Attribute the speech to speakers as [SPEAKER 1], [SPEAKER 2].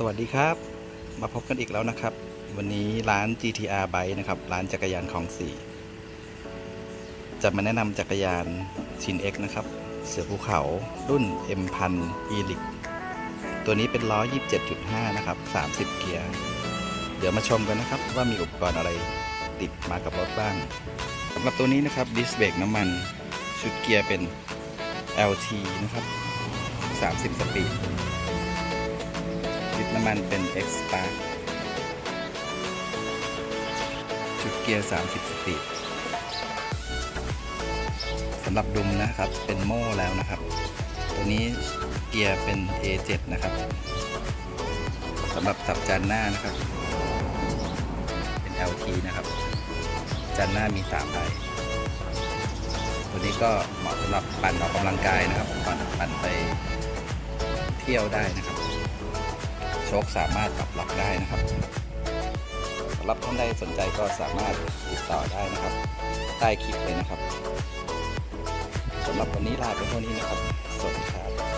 [SPEAKER 1] สวัสดีครับ มาพบกันอีกแล้วนะครับ วันนี้ร้าน GTR Bike นะครับ ร้านจักรยานของสี่จะมาแนะนำจักรยานชิน X นะครับ เสือภูเขารุ่น M 1 0 0 e l i c ตัวนี้เป็นล้อ 27.5 นะครับ 30 เกียร์ เดี๋ยวมาชมกันนะครับ ว่ามีอุปกรณ์อะไรติดมากับรถบ้างสำหรับตัวนี้นะครับดิสเบรกน้ำมันชุดเกียร์เป็น LT นะครับ 30 สปีด ลิตรน้ำมันเป็น X Spark ชุดเกียร์ 30 สปีดสำหรับดุมนะครับเป็นโม่แล้วนะครับ ตัวนี้เกียร์เป็น A7 นะครับสำหรับสับจานหน้านะครับ เป็น LT นะครับจานหน้ามี3ใบตัวนี้ก็เหมาะสำหรับปั่นออกกำลังกายนะครับปั่นปั่นไปเที่ยวได้นะครับ โชคสามารถปรับล็อกได้นะครับสำหรับท่านใดสนใจก็สามารถติดต่อได้นะครับ ใต้คลิปเลยนะครับสำหรับวันนี้ลาไปเท่านี้นะครับ สวัสดีครับ